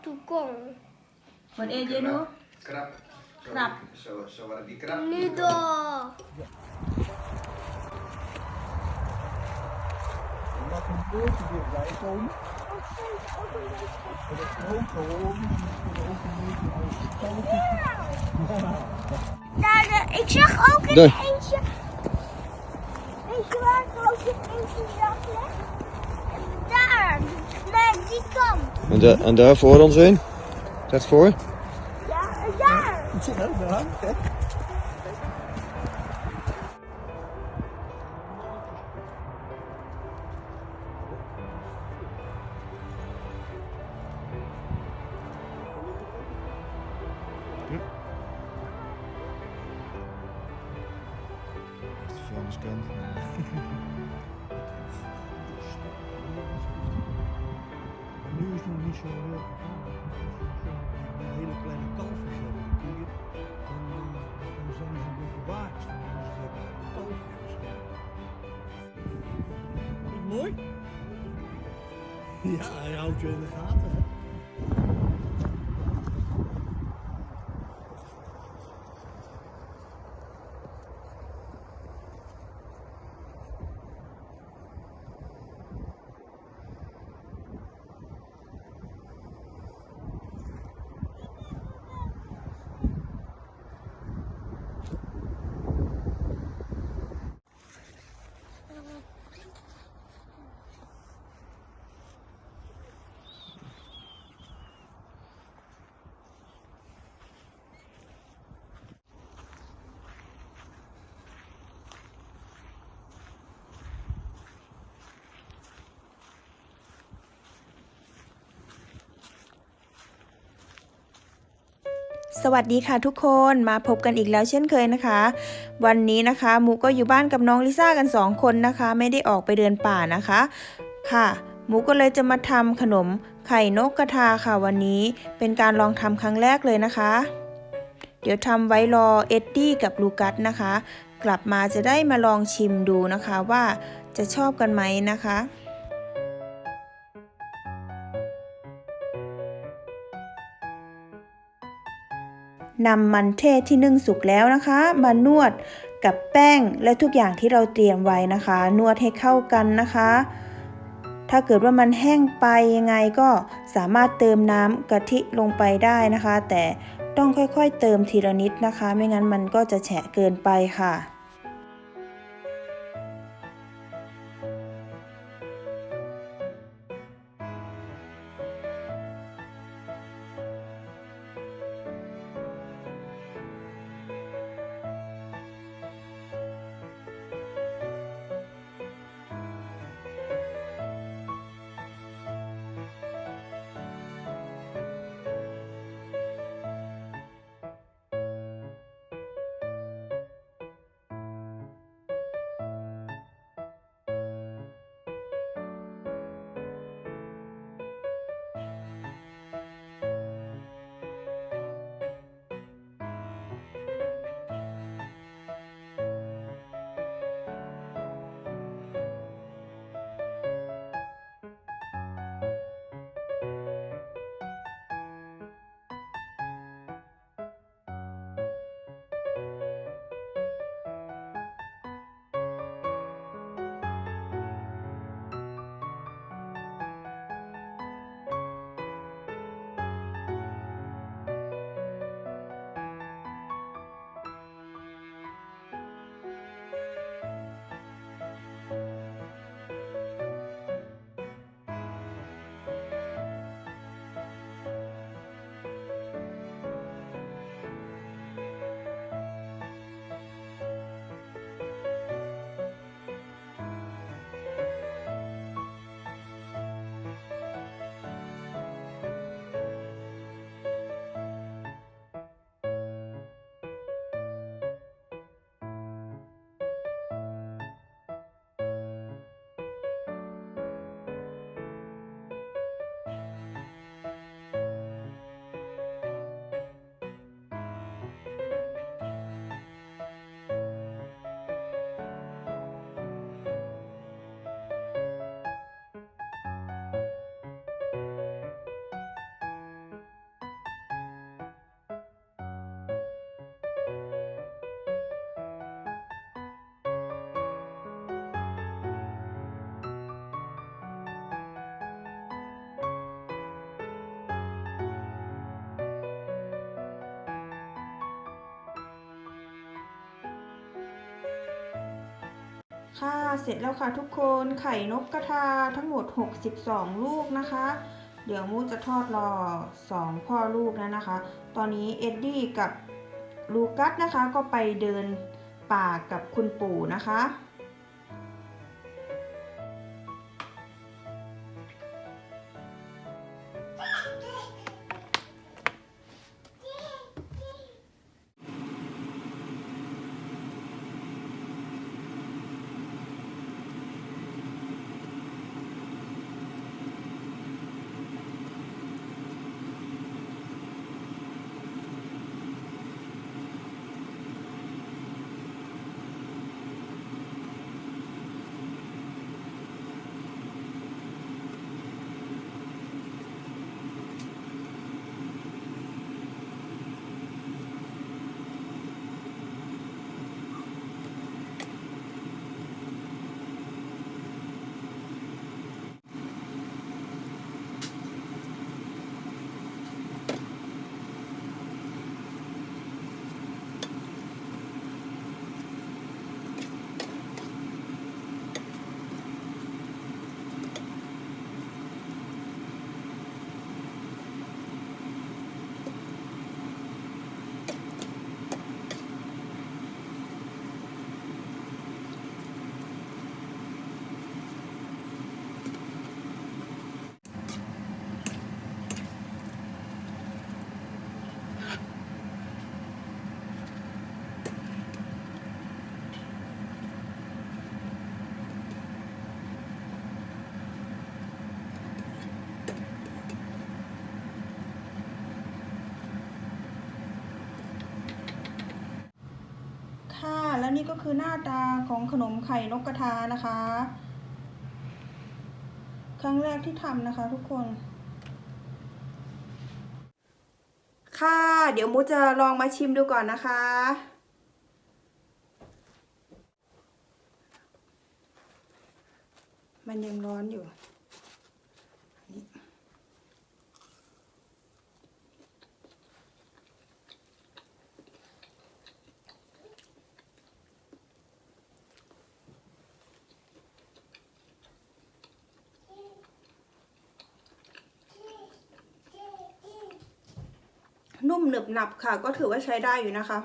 tukong. Wat eet je nu? Krab. Krab. Zo, zo waren die krab. Nu door! een dat is een beetje als. Ik zag ook een eentje. Weet je waar ik ook een eentje zag? Nee, die kant. En, en daar voor ons in? Recht voor? Ja, eh, daar. Hele kleine kalfjes hebben, de koeien, dan, dan, dan zijn ze een beetje waaks. Dan moeten ze kalfjes beschermen. Niet mooi? Ja, hij houdt je in de gaten. สวัสดีค่ะทุกคนมาพบกันอีกแล้วเช่นเคยนะคะ วันนี้นะคะมูก็อยู่บ้านกับน้องลิซ่ากันสองคนนะคะ ไม่ได้ออกไปเดินป่านะคะค่ะมูก็เลยจะมาทำขนมไข่นกกระทาค่ะวันนี้เป็นการลองทำครั้งแรกเลยนะคะ เดี๋ยวทำไว้รอเอ็ดดี้กับลูกัสนะคะ กลับมาจะได้มาลองชิมดูนะคะว่าจะชอบกันไหมนะคะ นำมันเทศที่นึ่งสุกแล้วนะคะ มานวดกับแป้งและทุกอย่างที่เราเตรียมไว้นะคะ นวดให้เข้ากันนะคะ ถ้าเกิดว่ามันแห้งไปยังไงก็สามารถเติมน้ำกะทิลงไปได้นะคะ แต่ต้องค่อยๆเติมทีละนิดนะคะ ไม่งั้นมันก็จะแฉะเกินไปค่ะ ค่ะ เสร็จแล้วค่ะทุกคน ไข่นกกระทาทั้งหมด 62 ลูกนะคะ เดี๋ยวมูจะทอดรอ 2 พ่อลูกแล้วนะคะ ตอนนี้เอ็ดดี้กับลูกัสนะคะก็ไปเดินป่ากับคุณปู่นะคะ ค่ะ แล้ว นี่ก็คือหน้าตาของขนมไข่นกกระทานะคะ ครั้งแรกที่ทำนะคะทุกคน ค่ะ เดี๋ยวมูจะลองมาชิมดูก่อนนะคะมันยังร้อนอยู่ หนับค่ะ ก็ถือว่าใช้ได้อยู่นะคะ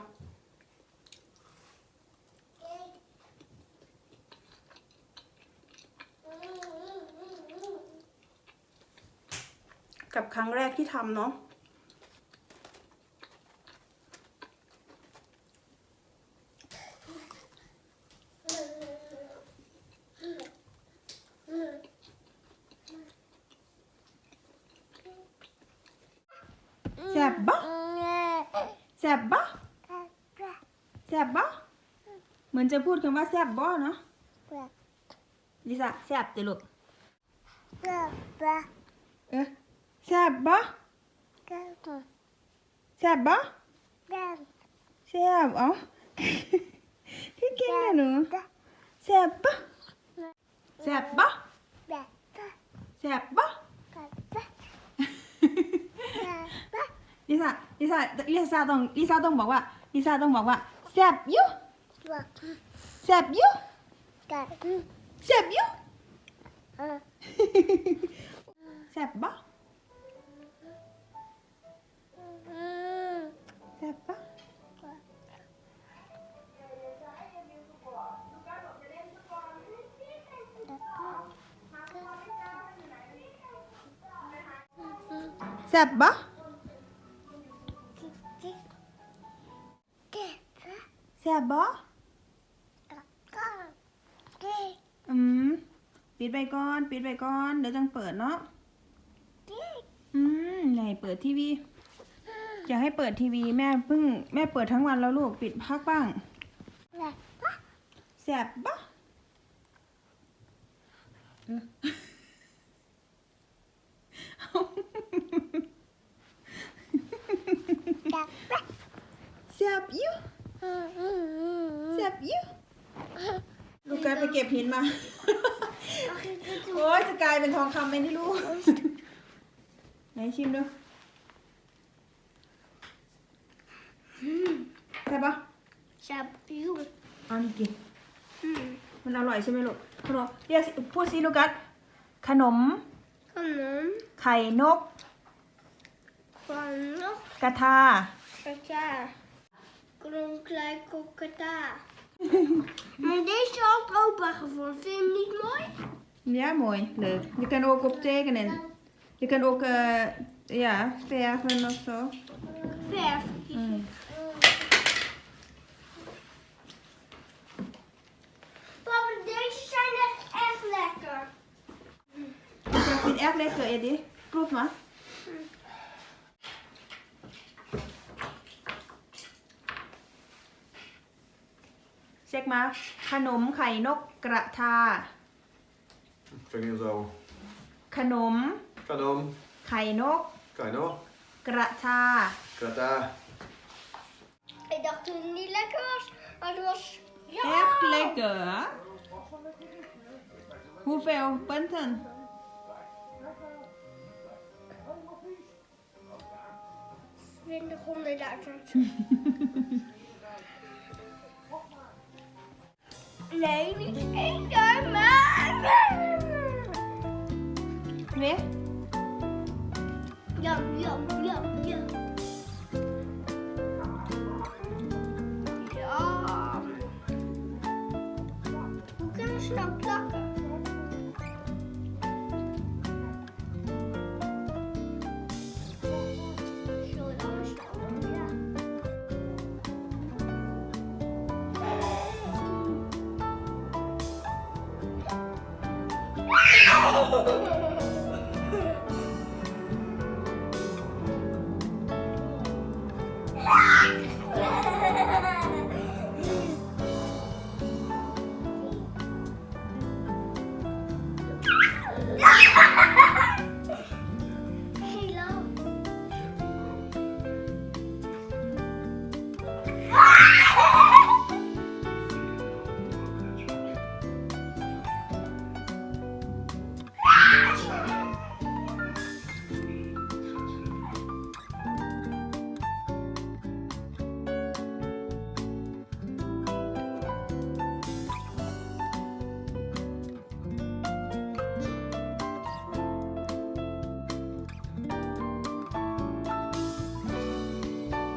กับครั้งแรกที่ทำเนาะ แซ่บปะแซ่บปะ แซ่บปะเหมือนจะพูดคำว่าแซ่บบ่เนาะลิซ่าแซ่บจะลูกเอ๊ะแซ่บปะแซ่บปะแซ่บเอ้าพี่เก่งนะหนูแซ่บปะแซ่บปะแซ่บปะลิซ่าลิซ่าลิซ่าต้องลิซ่าต้องบอกว่าลิซ่าต้องบอกว่า แซ่บอยู่แซ่บอยู่แซ่ บอยู่แซ่บปะแซ่บปะแซ่บปะแซ่บปะอืม ปิดไปก่อน ปิดไปก่อน เดี๋ยวจังเปิดเนาะอืมไหนเปิดทีวีอยากให้เปิดทีวีแม่เพิ่งแม่เปิดทั้งวันแล้วลูกปิดพักบ้างแซ่บปะเออแซ่บอยู่ แซ่บอยู่ลูกกายไปเก็บหินมา โอ้ยจะกลายเป็นทองคำไหมนี่ลูก ไหนชิมดูใช่ปะ Shabu. เอานี่กิน Mm. มันอร่อยใช่ไหมลูกขนมเรียกสิพูดสิลูกัสขนม Kanon. ไข่นก Kanon. กระทา Kaka. Kronklijk kokata. maar deze had opa gevonden. Vind je hem niet mooi? Ja, mooi. Leuk. Je kan ook op tekenen. Je kan ook, eh, ja, verven of zo. Verf. Mm. Papa, deze zijn echt, echt lekker. Ik vind het echt lekker, Eddie. Proef maar. มา ขนมไข่นกกระทา Fingers out. ขนม Kanon. ไข่นก Kaino. กระทา Krata. Ik dacht toen het niet lekker was, maar het was... เอฟ Ja! เลเกอร์ฮูเฟลเปิลทัน 20.000. Ladies and gentlemen. Nè. Dầm dầm dầm dầm. 아!